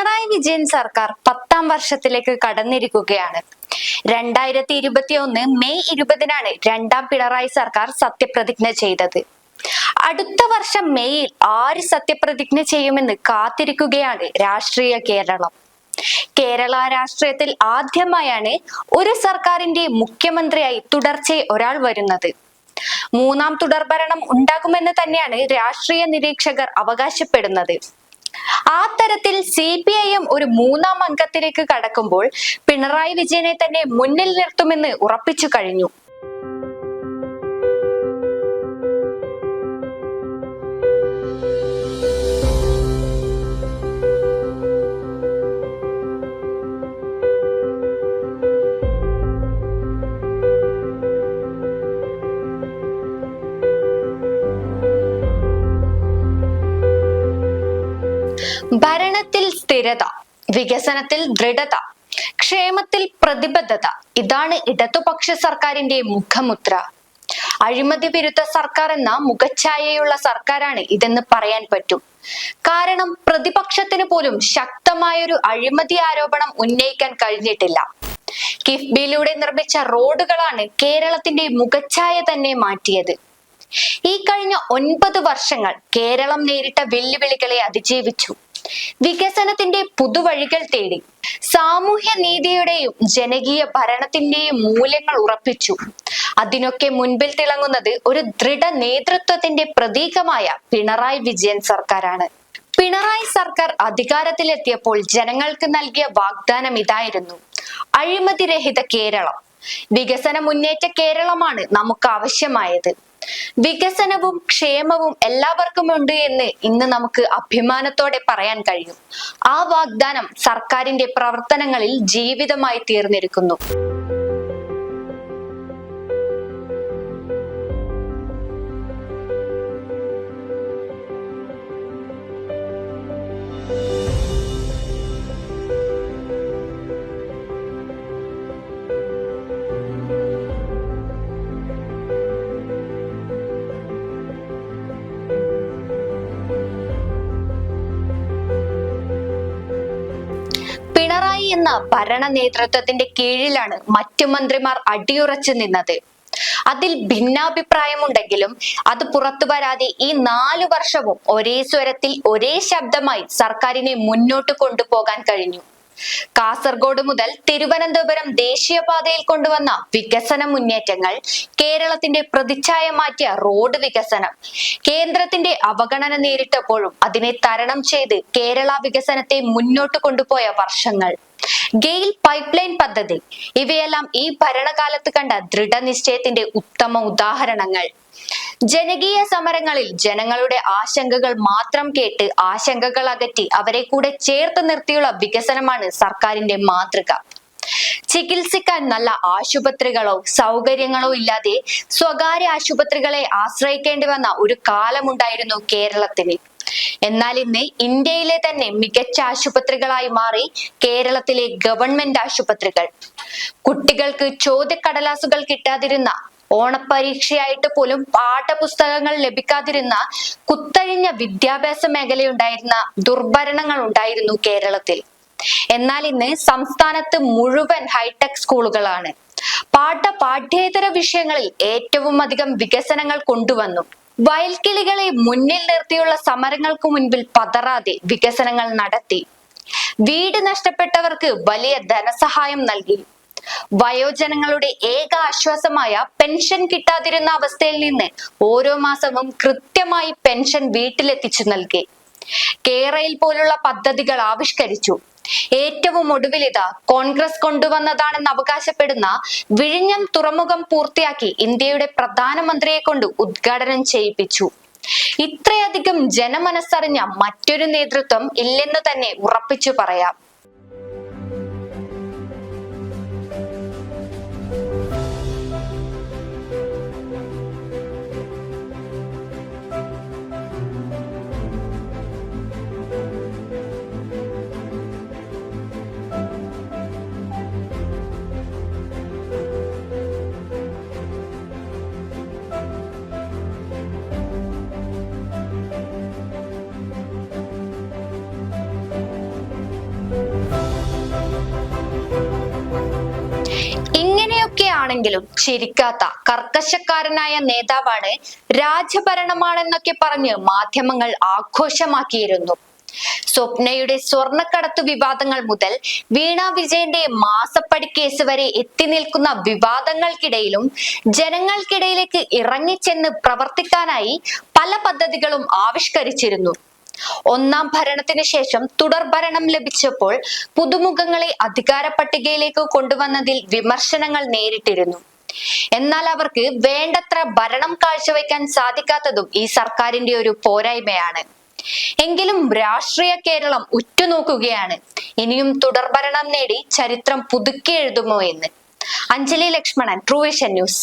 പിണറായി വിജയൻ സർക്കാർ പത്താം വർഷത്തിലേക്ക് കടന്നിരിക്കുകയാണ്. രണ്ടായിരത്തി ഇരുപത്തി ഒന്ന് മെയ് ഇരുപതിനാണ് രണ്ടാം പിണറായി സർക്കാർ സത്യപ്രതിജ്ഞ ചെയ്തത്. അടുത്ത വർഷം മെയ്യിൽ ആര് സത്യപ്രതിജ്ഞ ചെയ്യുമെന്ന് കാത്തിരിക്കുകയാണ് രാഷ്ട്രീയ കേരളം. കേരള രാഷ്ട്രീയത്തിൽ ആദ്യമായാണ് ഒരു സർക്കാരിന്റെ മുഖ്യമന്ത്രിയായി തുടർച്ചെ ഒരാൾ വരുന്നത്. മൂന്നാം തുടർഭരണം ഉണ്ടാകുമെന്ന് തന്നെയാണ് രാഷ്ട്രീയ നിരീക്ഷകർ അവകാശപ്പെടുന്നത്. ആ തരത്തിൽ സി പി ഐ എം ഒരു മൂന്നാം അംഗത്തിലേക്ക് കടക്കുമ്പോൾ പിണറായി വിജയനെ തന്നെ മുന്നിൽ നിർത്തുമെന്ന് ഉറപ്പിച്ചു കഴിഞ്ഞു. ഭരണത്തിൽ സ്ഥിരത വികസനത്തിൽ ദൃഢത ക്ഷേമത്തിൽ പ്രതിബദ്ധത ഇതാണ് ഇടതുപക്ഷ സർക്കാരിന്റെ മുഖമുദ്ര. അഴിമതി വിരുദ്ധ സർക്കാർ എന്ന മുഖഛായയുള്ള സർക്കാരാണ് ഇതെന്ന് പറയാൻ പറ്റും. കാരണം പ്രതിപക്ഷത്തിന് പോലും ശക്തമായൊരു അഴിമതി ആരോപണം ഉന്നയിക്കാൻ കഴിഞ്ഞിട്ടില്ല. കിഫ്ബിയിലൂടെ നിർമ്മിച്ച റോഡുകളാണ് കേരളത്തിന്റെ മുഖഛായ തന്നെ മാറ്റിയത്. ഈ കഴിഞ്ഞ ഒൻപത് വർഷങ്ങൾ കേരളം നേരിട്ട വെല്ലുവിളികളെ അതിജീവിച്ചു. വികസനത്തിന്റെ പുതുവഴികൾ തേടി സാമൂഹ്യ നീതിയുടെയും ജനകീയ ഭരണത്തിന്റെയും മൂല്യങ്ങൾ ഉറപ്പിച്ചു. അതിനൊക്കെ മുൻപിൽ തിളങ്ങുന്നത് ഒരു ദൃഢ നേതൃത്വത്തിന്റെ പ്രതീകമായ പിണറായി വിജയൻ സർക്കാരാണ്. പിണറായി സർക്കാർ അധികാരത്തിലെത്തിയപ്പോൾ ജനങ്ങൾക്ക് നൽകിയ വാഗ്ദാനം ഇതായിരുന്നു. അഴിമതിരഹിത കേരളം. വികസന മുന്നേറ്റ കേരളമാണ് നമുക്ക് ആവശ്യമായത്. വികസനവും ക്ഷേമവും എല്ലാവർക്കും ഉണ്ട് എന്ന് ഇന്ന് നമുക്ക് അഭിമാനത്തോടെ പറയാൻ കഴിയും. ആ വാഗ്ദാനം സർക്കാരിന്റെ പ്രവർത്തനങ്ങളിൽ ജീവിതമായി തീർന്നിരിക്കുന്നു. എന്ന ഭരണ നേതൃത്വത്തിന്റെ കീഴിലാണ് മറ്റു മന്ത്രിമാർ അടിയുറച്ചു നിന്നത്. അതിൽ ഭിന്നാഭിപ്രായമുണ്ടെങ്കിലും അത് പുറത്തു വരാതെ ഈ നാലു വർഷവും ഒരേ സ്വരത്തിൽ ഒരേ ശബ്ദമായി സർക്കാരിനെ മുന്നോട്ട് കൊണ്ടുപോകാൻ കഴിഞ്ഞു. കാസർഗോഡ് മുതൽ തിരുവനന്തപുരം ദേശീയപാതയിൽ കൊണ്ടുവന്ന വികസന മുന്നേറ്റങ്ങൾ കേരളത്തിന്റെ പ്രതിച്ഛായ മാറ്റിയ റോഡ് വികസനം. കേന്ദ്രത്തിന്റെ അവഗണന നേരിട്ടപ്പോഴും അതിനെ തരണം ചെയ്ത് കേരള വികസനത്തെ മുന്നോട്ട് കൊണ്ടുപോയ വർഷങ്ങൾ. ഗെയിൽ പൈപ്പ് ലൈൻ പദ്ധതി ഇവയെല്ലാം ഈ ഭരണകാലത്ത് കണ്ട ദൃഢനിശ്ചയത്തിന്റെ ഉത്തമ ഉദാഹരണങ്ങൾ. ജനകീയ സമരങ്ങളിൽ ജനങ്ങളുടെ ആശങ്കകൾ മാത്രം കേട്ട് ആശങ്കകൾ അകറ്റി അവരെ കൂടെ ചേർത്ത് നിർത്തിയുള്ള വികസനമാണ് സർക്കാരിന്റെ മാതൃക. ചികിത്സിക്കാൻ നല്ല ആശുപത്രികളോ സൗകര്യങ്ങളോ ഇല്ലാതെ സ്വകാര്യ ആശുപത്രികളെ ആശ്രയിക്കേണ്ടി വന്ന ഒരു കാലമുണ്ടായിരുന്നു കേരളത്തിന്. എന്നാൽ ഇന്ന് ഇന്ത്യയിലെ തന്നെ മികച്ച ആശുപത്രികളായി മാറി കേരളത്തിലെ ഗവൺമെന്റ് ആശുപത്രികൾ. കുട്ടികൾക്ക് ചോദ്യക്കടലാസുകൾ കിട്ടാതിരുന്ന ഓണപ്പരീക്ഷയായിട്ട് പോലും പാഠപുസ്തകങ്ങൾ ലഭിക്കാതിരുന്ന കുത്തഴിഞ്ഞ വിദ്യാഭ്യാസ മേഖലയുണ്ടായിരുന്ന ദുർഭരണങ്ങൾ ഉണ്ടായിരുന്നു കേരളത്തിൽ. എന്നാൽ ഇന്ന് സംസ്ഥാനത്ത് മുഴുവൻ ഹൈടെക് സ്കൂളുകളാണ്. പാഠ പാഠ്യേതര വിഷയങ്ങളിൽ ഏറ്റവും അധികം വികസനങ്ങൾ കൊണ്ടുവന്നു. വയൽക്കിളികളെ മുന്നിൽ നിർത്തിയുള്ള സമരങ്ങൾക്ക് മുൻപിൽ പതറാതെ വികസനങ്ങൾ നടത്തി. വീട് നഷ്ടപ്പെട്ടവർക്ക് വലിയ ധനസഹായം നൽകി. വയോജനങ്ങളുടെ ഏക ആശ്വാസമായ പെൻഷൻ കിട്ടാതിരുന്ന അവസ്ഥയിൽ നിന്ന് ഓരോ മാസവും കൃത്യമായി പെൻഷൻ വീട്ടിലെത്തിച്ചു നൽകി. കേരയിൽ പോലുള്ള പദ്ധതികൾ ആവിഷ്കരിച്ചു. ഏറ്റവും ഒടുവിൽ ഇതാ കോൺഗ്രസ് കൊണ്ടുവന്നതാണെന്ന് അവകാശപ്പെടുന്ന വിഴിഞ്ഞം തുറമുഖം പൂർത്തിയാക്കി ഇന്ത്യയുടെ പ്രധാനമന്ത്രിയെ കൊണ്ട് ഉദ്ഘാടനം ചെയ്യിപ്പിച്ചു. ഇത്രയധികം ജനമനസ്സറിഞ്ഞ മറ്റൊരു നേതൃത്വം ഇല്ലെന്ന് തന്നെ ഉറപ്പിച്ചു പറയാം. എന്തൊക്കെയാണെങ്കിലും ചിരിക്കാത്ത കർക്കശക്കാരനായ നേതാവാണ് രാജഭരണമാണെന്നൊക്കെ പറഞ്ഞ് മാധ്യമങ്ങൾ ആഘോഷമാക്കിയിരുന്നു. സ്വപ്നയുടെ സ്വർണക്കടത്തു വിവാദങ്ങൾ മുതൽ വീണ വിജയന്റെ മാസപ്പടി കേസ് വരെ എത്തി നിൽക്കുന്ന വിവാദങ്ങൾക്കിടയിലും ജനങ്ങൾക്കിടയിലേക്ക് ഇറങ്ങിച്ചെന്ന് പ്രവർത്തിക്കാനായി പല പദ്ധതികളും ആവിഷ്കരിച്ചിരുന്നു. ഒന്നാം ഭരണത്തിന് ശേഷം തുടർ ഭരണം ലഭിച്ചപ്പോൾ പുതുമുഖങ്ങളെ അധികാര പട്ടികയിലേക്ക് കൊണ്ടുവന്നതിൽ വിമർശനങ്ങൾ നേരിട്ടിരുന്നു. എന്നാൽ അവർക്ക് വേണ്ടത്ര ഭരണം കാഴ്ചവെക്കാൻ സാധിക്കാത്തതും ഈ സർക്കാരിന്റെ ഒരു പോരായ്മയാണ്. എങ്കിലും രാഷ്ട്രീയ കേരളം ഉറ്റുനോക്കുകയാണ്. ഇനിയും തുടർഭരണം നേടി ചരിത്രം പുതുക്കി എഴുതുമോ എന്ന്. അഞ്ജലി ലക്ഷ്മണൻ ട്രൂവിഷൻ ന്യൂസ്